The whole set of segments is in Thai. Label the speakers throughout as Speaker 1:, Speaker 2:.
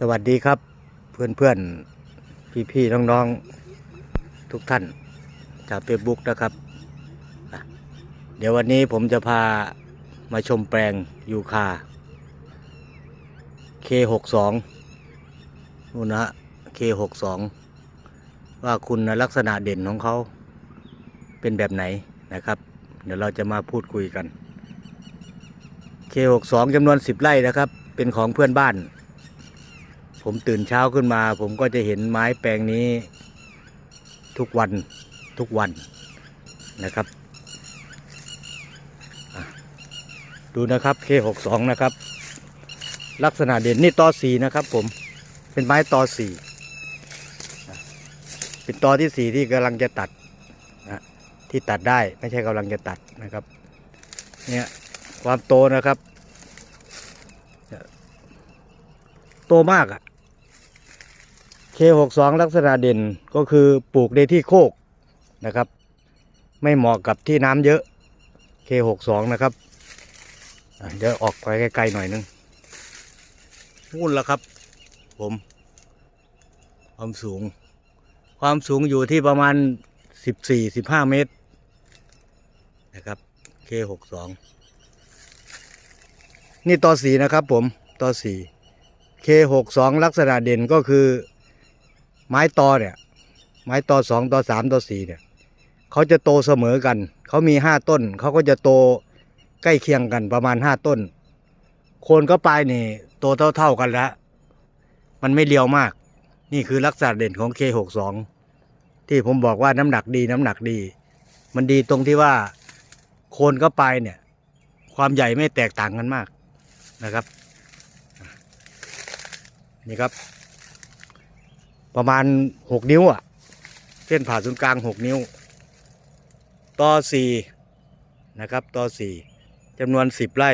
Speaker 1: สวัสดีครับเพื่อนเพื่อนพี่พี่ๆน้องๆทุกท่านจากเฟซบุ๊กนะครับ เดี๋ยววันนี้ผมจะพามาชมแปลงยูคา K62 นู่นนะฮะ K62 ว่าคุณลักษณะเด่นของเขาเป็นแบบไหนนะครับ เดี๋ยวเราจะมาพูดคุยกัน K62 จำนวน 10 ไร่นะครับ เป็นของเพื่อนบ้าน ผมตื่นเช้าขึ้นมา ผมก็จะเห็นไม้แปลงนี้ทุกวันทุกวันนะครับดูนะครับ K62 นะครับ ลักษณะเด่นนี่ตอสีนะครับ ผมเป็นไม้ตอสีเป็นตอที่สีที่กำลังจะตัดนะที่ตัดได้ไม่ใช่กำลังจะตัดนะครับเนี่ยความโตนะครับ โตมากอะ่ะ K62 ลักษณะเด่นก็คือปลูกในที่โคกนะครับ ไม่เหมาะกับที่น้ำเยอะ K62 นะครับเดี๋ยวออกไปไกลๆหน่อยนึงนู่นแล้วครับ ผม ความสูง ความสูงอยู่ที่ประมาณ 14-15 เมตรนะครับ K62 นี่ต่อสีนะครับผมต่อสี K62 ลักษณะเด่นก็คือ ไม้ตอเนี่ย ไม้ตอสองตอสามตอสี่เนี่ยเขาจะโตเสมอกัน เขามีห้าต้น เขาก็จะโตใกล้เคียงกันประมาณห้าต้น โคนก็ปลายนี่โตเท่าๆกันแล้ว มันไม่เลียวมาก นี่คือลักษณะเด่นของ K62 ที่ผมบอกว่าน้ำหนักดีน้ำหนักดี มันดีตรงที่ว่าโคนก็ปลายเนี่ย ความใหญ่ไม่แตกต่างกันมากนะครับ นี่ครับ ประมาณหกนิ้วอะ เส้นผ่าศูนย์กลางหกนิ้ว ต่อสี่นะครับ ต่อสี่จำนวนสิบไร่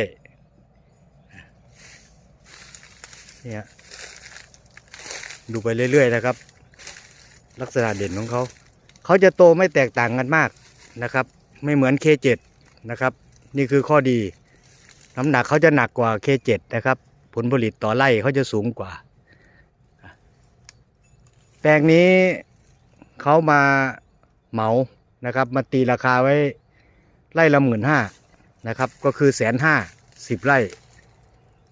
Speaker 1: เนี่ยดูไปเรื่อย ๆ นะครับ ลักษณะเด่นของเขา เขาจะโตไม่แตกต่างกันมากนะครับ ไม่เหมือน K7 นะครับ นี่คือข้อดี น้ำหนักเขาจะหนักกว่า K7 นะครับ ผลผลิตต่อไร่เขาจะสูงกว่า แปลงนี้เขามาเหมานะครับ มาตีราคาไว้ไร่ละหมื่นห้านะครับ ก็คือแสนห้าสิบไร่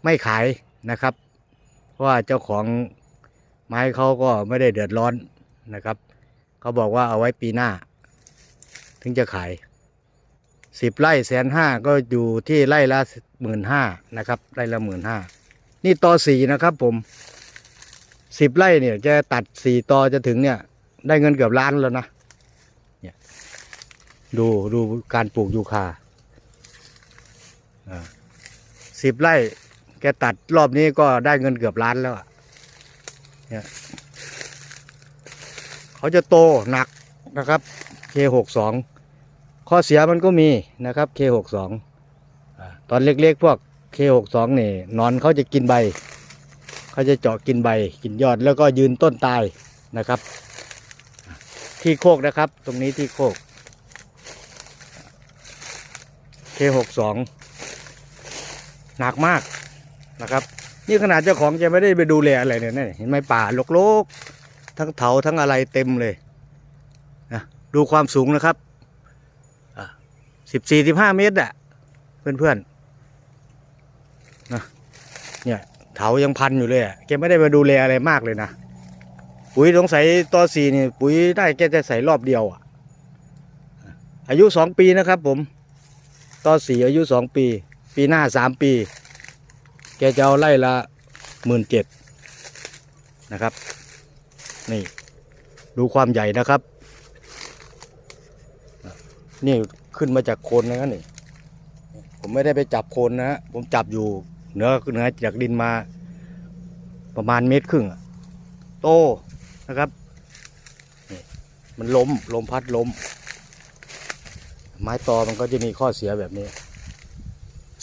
Speaker 1: ไม่ขายนะครับ เพราะว่าเจ้าของไม้เขาก็ไม่ได้เดือดร้อนนะครับ เขาบอกว่าเอาไว้ปีหน้า ถึงจะขายสิบไร่แสนห้าก็อยู่ที่ไร่ละหมื่นห้านะครับไร่ละหมื่นห้านี่ต่อสี่นะครับผม สิบไร่เนี่ยจะตัดสี่ตอจะถึงเนี่ย ได้เงินเกือบล้านแล้วนะเนี่ยดูดูการปลูกยูคาสิบไร่แกตัดรอบนี้ก็ได้เงินเกือบล้านแล้วเนี่ยเขาจะโตหนักนะครับ K62 ข้อเสียมันก็มีนะครับ K62 อ่าตอนเล็กๆพวก K62 นี่นอนเขาจะกินใบ เขาจะเจาะกินใบกินยอดแล้วก็ยืนต้นตายนะครับ ที่โคกนะครับ ตรงนี้ที่โคก K62 หนักมากนะครับ นี่ขนาดเจ้าของจะไม่ได้ไปดูแลอะไรเนี่ยนะเห็นไหมป่าโลกๆ ทั้งเถาทั้งอะไรเต็มเลยนะดูความสูงนะครับสิบสี่สิบห้าเมตรอะเพื่อนๆนะเนี่ย เถายังพันอยู่เลยอะแกไม่ได้มาดูแลอะไรมากเลยนะปุ๋ยสงสัยต่อสี่นี่ปุ๋ยได้แกจะใส่รอบเดียวอะ อายุสองปีนะครับ ผมต่อสี่อายุสองปี ปีหน้าสามปี แกจะเอาไล่ละหมื่นเจ็ดนะครับ นี่ดูความใหญ่นะครับนี่ขึ้นมาจากโคนนะนี่ผมไม่ได้ไปจับโคนนะผมจับอยู่ เหนือเหนือจากดินมา ประมาณเมตรครึ่งโตนะครับมันล้มลมพัดล้ม ไม้ตอมันก็จะมีข้อเสียแบบนี้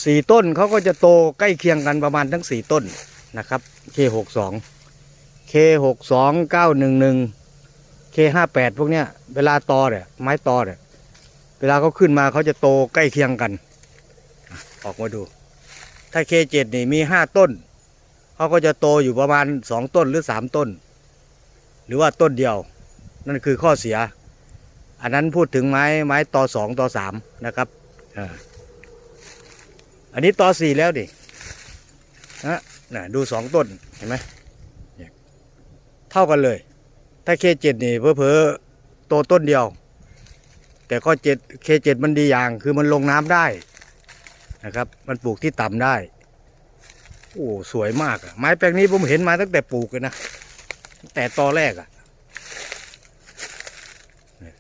Speaker 1: สี่ต้นเขาก็จะโตใกล้เคียงกันประมาณทั้งสี่ต้นนะครับ K หกสอง K หกสองเก้าหนึ่งหนึ่ง K ห้าแปดพวกเนี้ยเวลาตอเนี่ยไม้ตอเนี่ยเวลาเขาขึ้นมาเขาจะโตใกล้เคียงกัน ออกมาดู ถ้าเคเจ็ดนี่มีห้าต้นเขาก็จะโตอยู่ประมาณสองต้นหรือสามต้น หรือว่าต้นเดียว นั่นคือข้อเสีย อันนั้นพูดถึงไม้ไม้ต่อสองต่อสามนะครับอันนี้ต่อสี่แล้วดินะนะดูสองต้นเห็นไหมเท่ากันเลย ถ้าเคเจ็ดนี่เพอเพอโตต้นเดียว แต่ข้อเจ็ดเคเจ็ดมันดีอย่างคือมันลงน้ำได้ นะครับ มันปลูกที่ต่ำได้ โอ้สวยมากอะไม้แปลงนี้ผมเห็นมาตั้งแต่ปลูกเลยนะตั้งแต่ตอแรกอะเนี่ย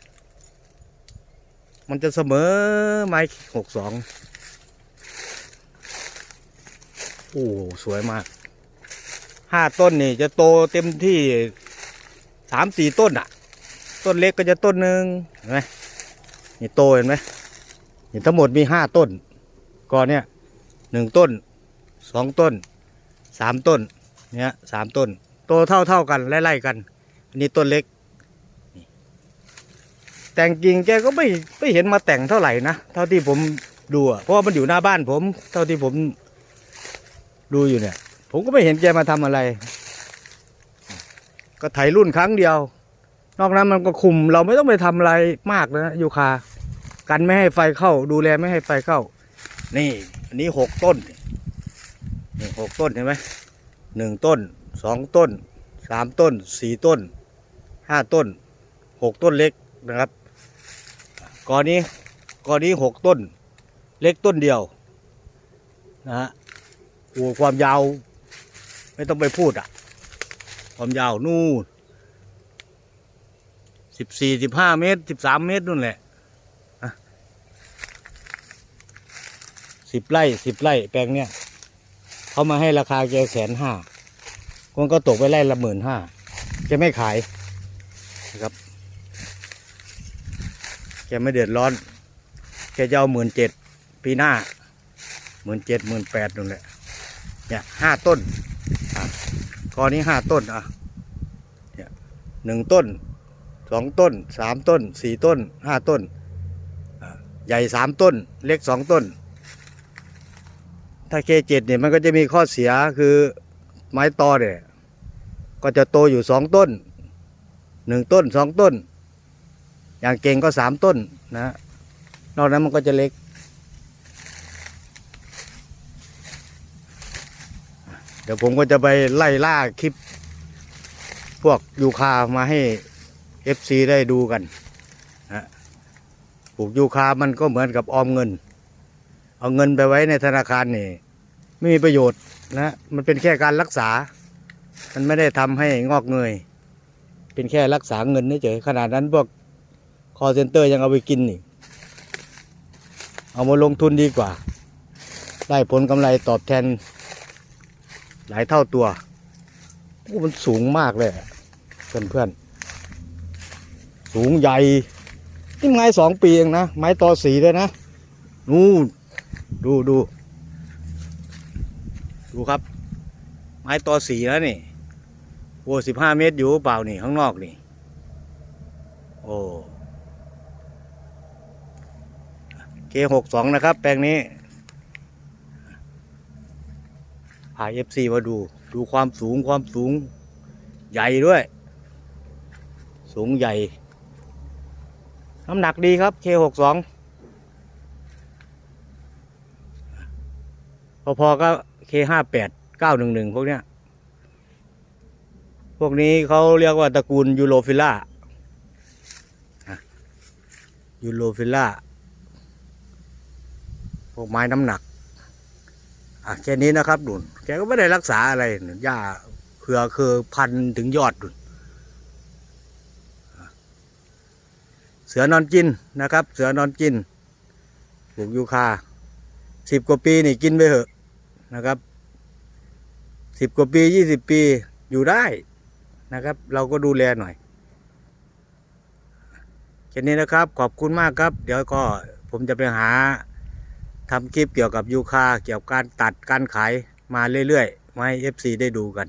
Speaker 1: มันจะเสมอไม้หกสองโอ้สวยมากห้าต้นนี่จะโตเต็มที่สามสี่ต้นอะต้นเล็กก็จะต้นหนึ่งเห็นไหมนี่โตเห็นไหมนี่ทั้งหมดมีห้าต้น กอนเนี่ยหนึ่งต้นสองต้นสามต้นเนี่ยสามต้น โตเท่าเท่ากันไล่ๆกัน อันนี้ต้นเล็ก แต่งกิ่งแกก็ไม่ไม่เห็นมาแต่งเท่าไหร่นะ เท่าที่ผมดูอะเพราะว่ามันอยู่หน้าบ้านผม เท่าที่ผมดูอยู่เนี่ย ผมก็ไม่เห็นแกมาทำอะไร ก็ไถรุ่นครั้งเดียว นอกนั้นมันก็คุมเราไม่ต้องไปทำอะไรมากนะยูคากันไม่ให้ไฟเข้า ดูแลไม่ให้ไฟเข้า นี่อันนี้หกต้นนี่หกต้นเห็นไหมหนึ่งต้นสองต้นสามต้นสี่ต้นห้าต้นหกต้นเล็กนะครับกอนี้กอนี้หกต้น เล็กต้นเดียวนะฮะโอ้ความยาว ไม่ต้องไปพูดอะ ความยาวนู่นสิบสี่สิบห้าเมตรสิบสามเมตรนู่นแหละ สิบไร่สิบไร่แปลงเนี้ยเขามาให้ราคาแกแสนห้าคนก็ตกไปไล่ละหมื่นห้าแกไม่ขายนะครับ แกไม่เดือดร้อน แกจะเอาหมื่นเจ็ดปีหน้าหมื่นเจ็ดหมื่นแปดนั่นแหละเนี่ยห้าต้นกอนี้ห้าต้นอะเนี่ยหนึ่งต้นสองต้นสามต้นสี่ต้นห้าต้น ใหญ่สามต้น เล็กสองต้น ถ้าเคเจ็ดเนี่ยมันก็จะมีข้อเสียคือไม้ตอเนี่ยก็จะโตอยู่สองต้นหนึ่งต้นสองต้น อย่างเก่งก็สามต้นนะ นอกนั้นมันก็จะเล็ก เดี๋ยวผมก็จะไปไล่ล่าคลิป พวกยูคามาให้ FC ได้ดูกันนะปลูกยูคามันก็เหมือนกับออมเงิน เอาเงินไปไว้ในธนาคารนี่ ไม่มีประโยชน์นะมันเป็นแค่การรักษา มันไม่ได้ทำให้งอกเงย เป็นแค่รักษาเงินนี่เฉยขนาดนั้นพวกคอเซ็นเตอร์ยังเอาไปกินนี่เอามาลงทุนดีกว่า ได้ผลกำไรตอบแทน หลายเท่าตัวโอ้มันสูงมากเลยเพื่อนเพื่อนๆสูงใหญ่นี่ไม้สองปีเองนะ ไม้ต่อสีเลยนะ นู่น ดูดู ดูครับ ไม้ต่อสีแล้วนี่โอ้สิบห้าเมตรอยู่เปล่านี่ ข้างนอกนี่ โอ้เคหกสองนะครับ แปลงนี้พาเอฟซีมาดู ดูความสูงความสูง ใหญ่ด้วย สูงใหญ่ น้ำหนักดีครับเคหกสอง พอๆก็เคห้าแปดเก้าหนึ่งหนึ่งพวกเนี้ย พวกนี้เขาเรียกว่าตระกูลยูโรฟิล่ายูโรฟิล่าพวกไม้น้ำหนัก อะแค่นี้นะครับดุนแกก็ไม่ได้รักษาอะไรหญ้าเครือคือพันถึงยอดดุนเสือนอนกินนะครับ เสือนอนกินปลูกยูคาสิบกว่าปีนี่กินไปเถอะ นะครับสิบกว่าปียี่สิบปีอยู่ได้นะครับ เราก็ดูแลหน่อยแค่นี้นะครับขอบคุณมากครับ เดี๋ยวก็ผมจะไปหาทำคลิปเกี่ยวกับยูคาเกี่ยวกับการตัดการขายมาเรื่อยๆมาให้ FC ได้ดูกัน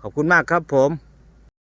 Speaker 1: ขอบคุณมากครับผม